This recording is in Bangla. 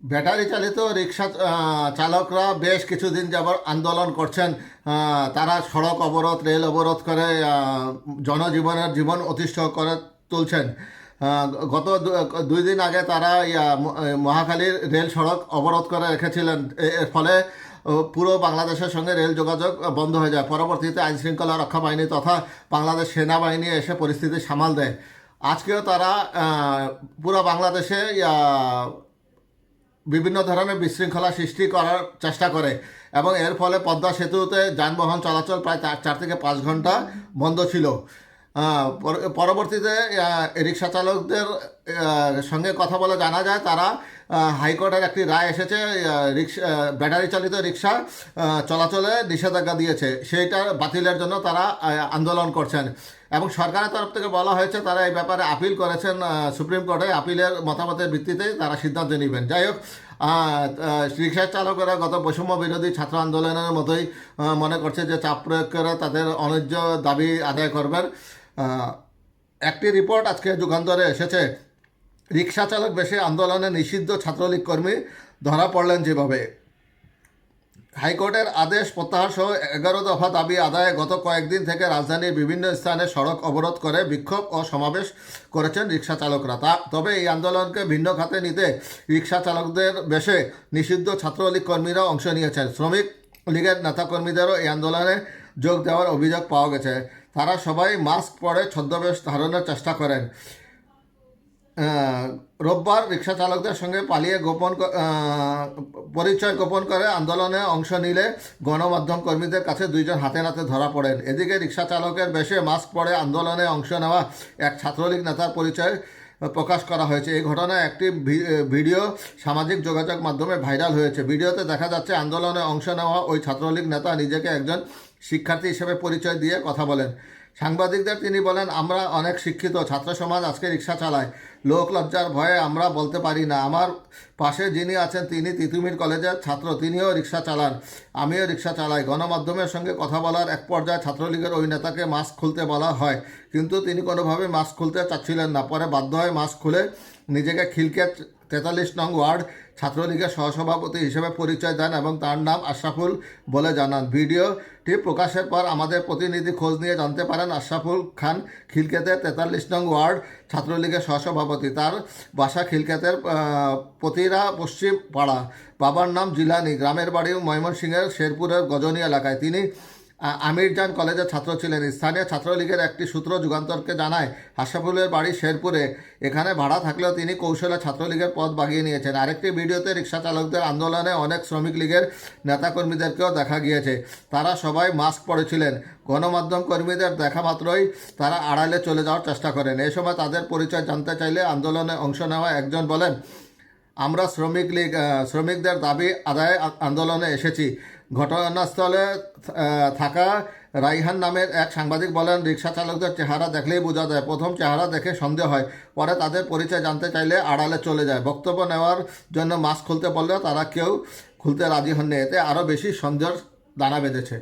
ব্যাটারি চালিত রিক্সা চালকরা বেশ কিছুদিন যাবৎ আন্দোলন করছেন। তারা সড়ক অবরোধ, রেল অবরোধ করে জনজীবনের জীবন অতিষ্ঠ করে তুলছেন। গত দুই দিন আগে তারা মহাখালীর রেল সড়ক অবরোধ করে রেখেছিলেন। এর ফলে পুরো বাংলাদেশের সঙ্গে রেল যোগাযোগ বন্ধ হয়ে যায়। পরবর্তীতে আইন শৃঙ্খলা রক্ষা বাহিনী তথা বাংলাদেশ সেনাবাহিনী এসে পরিস্থিতি সামাল দেয়। আজকেও তারা পুরো বাংলাদেশে বিভিন্ন ধরনের বিশৃঙ্খলা সৃষ্টি করার চেষ্টা করে এবং এর ফলে পদ্মা সেতুতে যানবাহন চলাচল প্রায় চার থেকে পাঁচ ঘণ্টা বন্ধ ছিল। পরবর্তীতে রিক্সা চালকদের সঙ্গে কথা বলে জানা যায় তারা হাইকোর্টের একটি রায় এসেছে রিক্সা ব্যাটারি চালিত রিক্সা চলাচলে নিষেধাজ্ঞা দিয়েছে। সেইটা বাতিলের জন্য তারা আন্দোলন করছেন। এবং সরকারের তরফ থেকে বলা হয়েছে, তারা এই ব্যাপারে আপিল করেছেন সুপ্রিম কোর্টে। আপিলের মতামতের ভিত্তিতে তারা সিদ্ধান্ত নেবেন। যাই হোক রিক্সা চালকেরা গত বৈষম্য বিরোধী ছাত্র আন্দোলনের মতোই মনে করছে যে চাপ প্রয়োগ করে তাদের অন্যায্য দাবি আদায় করবেন। একটি রিপোর্ট আজকে যুগান্তরে এসেছে। রিক্সা চালক বেশি আন্দোলনে নিষিদ্ধ ছাত্রলীগ কর্মী ধরা পড়লেন যেভাবে। হাইকোর্টের আদেশ প্রত্যাহার সহ এগারো দফা দাবি আদায়ে গত কয়েকদিন থেকে রাজধানীর বিভিন্ন স্থানে সড়ক অবরোধ করে বিক্ষোভ ও সমাবেশ করেছেন রিক্সা চালকরা। তা, তবে এই আন্দোলনকে ভিন্ন খাতে নিতে রিক্সা চালকদের বেশে নিষিদ্ধ ছাত্রলীগ কর্মীরা অংশ নিয়েছেন। শ্রমিক লীগের নেতাকর্মীদেরও এই আন্দোলনে যোগ দেওয়ার অভিযোগ পাওয়া গেছে। তারা সবাই মাস্ক পরে ছদ্মবেশ ধারণের চেষ্টা করেন। রোববার রিক্সা চালকদের সঙ্গে পালিয়ে গোপন পরিচয় গোপন করে আন্দোলনে অংশ নিলে গণমাধ্যম কর্মীদের কাছে দুইজন হাতে নাতে ধরা পড়েন। এদিকে রিক্সা চালকের বেশে মাস্ক পরে আন্দোলনে অংশ নেওয়া এক ছাত্রলীগ নেতার পরিচয় প্রকাশ করা হয়েছে। এই ঘটনায় একটি ভিডিও সামাজিক যোগাযোগ মাধ্যমে ভাইরাল হয়েছে। ভিডিওতে দেখা যাচ্ছে, আন্দোলনে অংশ নেওয়া ওই ছাত্রলীগ নেতা নিজেকে একজন শিক্ষার্থী হিসেবে পরিচয় দিয়ে কথা বলেন। সাংবাদিকদের তিনি বলেন, আমরা অনেক শিক্ষিত, ছাত্র সমাজ আজকে রিক্সা চালায়। লোক লজ্জার ভয়ে আমরা বলতে পারি না। আমার পাশে যিনি আছেন, তিনি তিতুমির কলেজের ছাত্র, তিনিও রিক্সা চালান। আমিও রিক্সা চালাই। গণমাধ্যমের সঙ্গে কথা বলার এক পর্যায়ে ছাত্রলীগের ওই নেতাকে মাস্ক খুলতে বলা হয়। কিন্তু তিনি কোনোভাবে মাস্ক খুলতে চাচ্ছিলেন না। পরে বাধ্য হয়ে মাস্ক খুলে নিজেকে খিলকে তেতাল্লিশ নং ওয়ার্ড ছাত্রলীগের সহসভাপতি হিসেবে পরিচয় দেন এবং তার নাম আশরাফুল বলে জানান। ভিডিওটি প্রকাশের পর আমাদের প্রতিনিধি খোঁজ নিয়ে জানতে পারেন আশরাফুল খান খিলকেতের তেতাল্লিশ নং ওয়ার্ড ছাত্রলীগের সহসভাপতি। তার বাসা খিলকেতের পতিরা পশ্চিম পাড়া বাবার নাম জিলানি। গ্রামের বাড়ি ময়মনসিংহের শেরপুরের গজনী এলাকায়। তিনি আ- আমিরজান কলেজের ছাত্র ছিলেন। স্থানীয় ছাত্রলীগের একটি সূত্র যুগান্তরকে জানায়, হাসাফুলের বাড়ি শেরপুরে। এখানে ভাড়া থাকলেও তিনি কৌশলে ছাত্রলীগের পদ বাগিয়ে নিয়েছেন। আরেকটি ভিডিওতে রিক্সা চালকদের আন্দোলনে অনেক শ্রমিক লীগের নেতাকর্মীদেরকেও দেখা গিয়েছে। তারা সবাই মাস্ক পরেছিলেন। গণমাধ্যম কর্মীদের দেখা মাত্রই তারা আড়ালে চলে যাওয়ার চেষ্টা করেন। এই সময় তাদের পরিচয় জানতে চাইলে আন্দোলনে অংশ নেওয়া একজন বলেন আমরা শ্রমিক লীগ শ্রমিকদের দাবি আদায় আন্দোলনে এসেছি। ঘটনাস্থলে থাকা রাইহান নামের এক সাংবাদিক বলেন রিক্সা চালকদের চেহারা দেখলেই বোঝা যায়। প্রথম চেহারা দেখে সন্দেহ হয়। পরে তাদের পরিচয় জানতে চাইলে আড়ালে চলে যায়। বক্তব্য নেওয়ার জন্য মাস্ক খুলতে বললেও তারা কেউ খুলতে রাজি হননি। এতে আরও বেশি সন্দেহের দানা বেঁধেছে।